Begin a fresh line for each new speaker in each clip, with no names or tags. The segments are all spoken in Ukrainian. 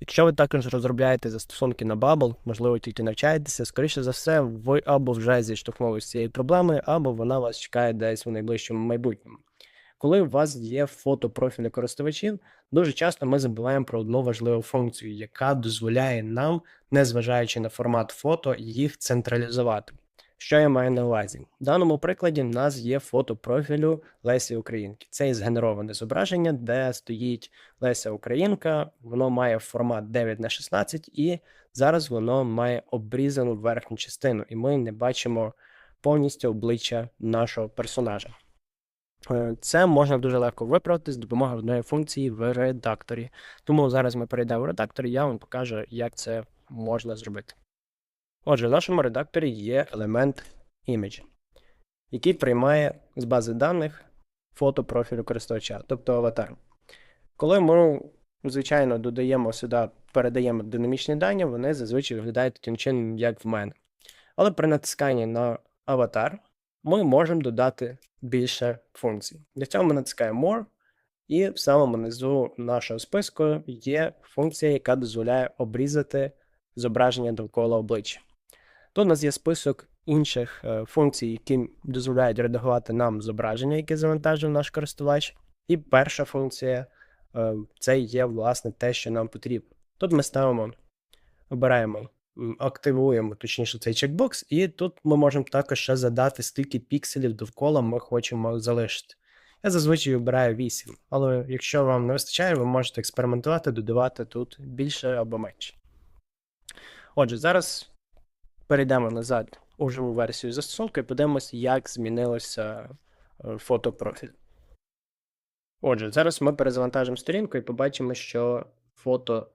Якщо ви також розробляєте застосунки на Bubble, можливо, тільки навчаєтеся, скоріше за все, ви або вже зіштовхнулися з цією проблемою, або вона вас чекає десь у найближчому майбутньому. Коли у вас є фото профілі користувачів, дуже часто ми забуваємо про одну важливу функцію, яка дозволяє нам, незважаючи на формат фото, їх централізувати. Що я маю на увазі? В даному прикладі в нас є фото профілю Лесі Українки. Це є згенероване зображення, де стоїть Леся Українка, воно має формат 9 на 16 і зараз воно має обрізану верхню частину, і ми не бачимо повністю обличчя нашого персонажа. Е, Це можна дуже легко виправити з допомогою одної функції в редакторі. Тому зараз ми перейдемо в редактор, і я вам покажу, як це можна зробити. Отже, в нашому редакторі є елемент Image, який приймає з бази даних фото профілю користувача, тобто аватар. Коли ми, звичайно, додаємо сюди, передаємо динамічні дані, вони зазвичай виглядають таким чином, як в мене. Але при натисканні на аватар ми можемо додати більше функцій. Для цього ми натискаємо More, і в самому низу нашого списку є функція, яка дозволяє обрізати зображення довкола обличчя. Тут у нас є список інших е, функцій, які дозволяють редагувати нам зображення, яке завантажив наш користувач. І перша функція е, це є власне те, що нам потрібно. Тут ми ставимо, обираємо, активуємо точніше цей чекбокс, і тут ми можемо також ще задати, скільки пікселів довкола ми хочемо залишити. Я зазвичай обираю 8, але якщо вам не вистачає, ви можете експериментувати, додавати тут більше або менше. Отже, зараз перейдемо назад у живу версію застосунку і подивимося, як змінилося е, фотопрофіль. Отже, зараз ми перезавантажимо сторінку і побачимо, що фото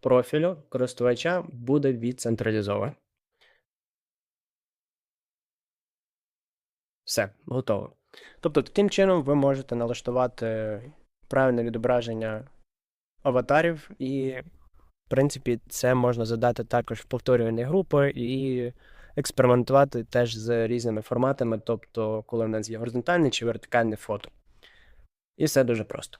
профілю користувача буде відцентралізоване. Все, готово. Тобто, таким чином ви можете налаштувати правильне відображення аватарів, і, принципі, це можна задати також в повторювані групи і експериментувати теж з різними форматами, тобто, коли в нас є горизонтальне чи вертикальне фото. І все дуже просто.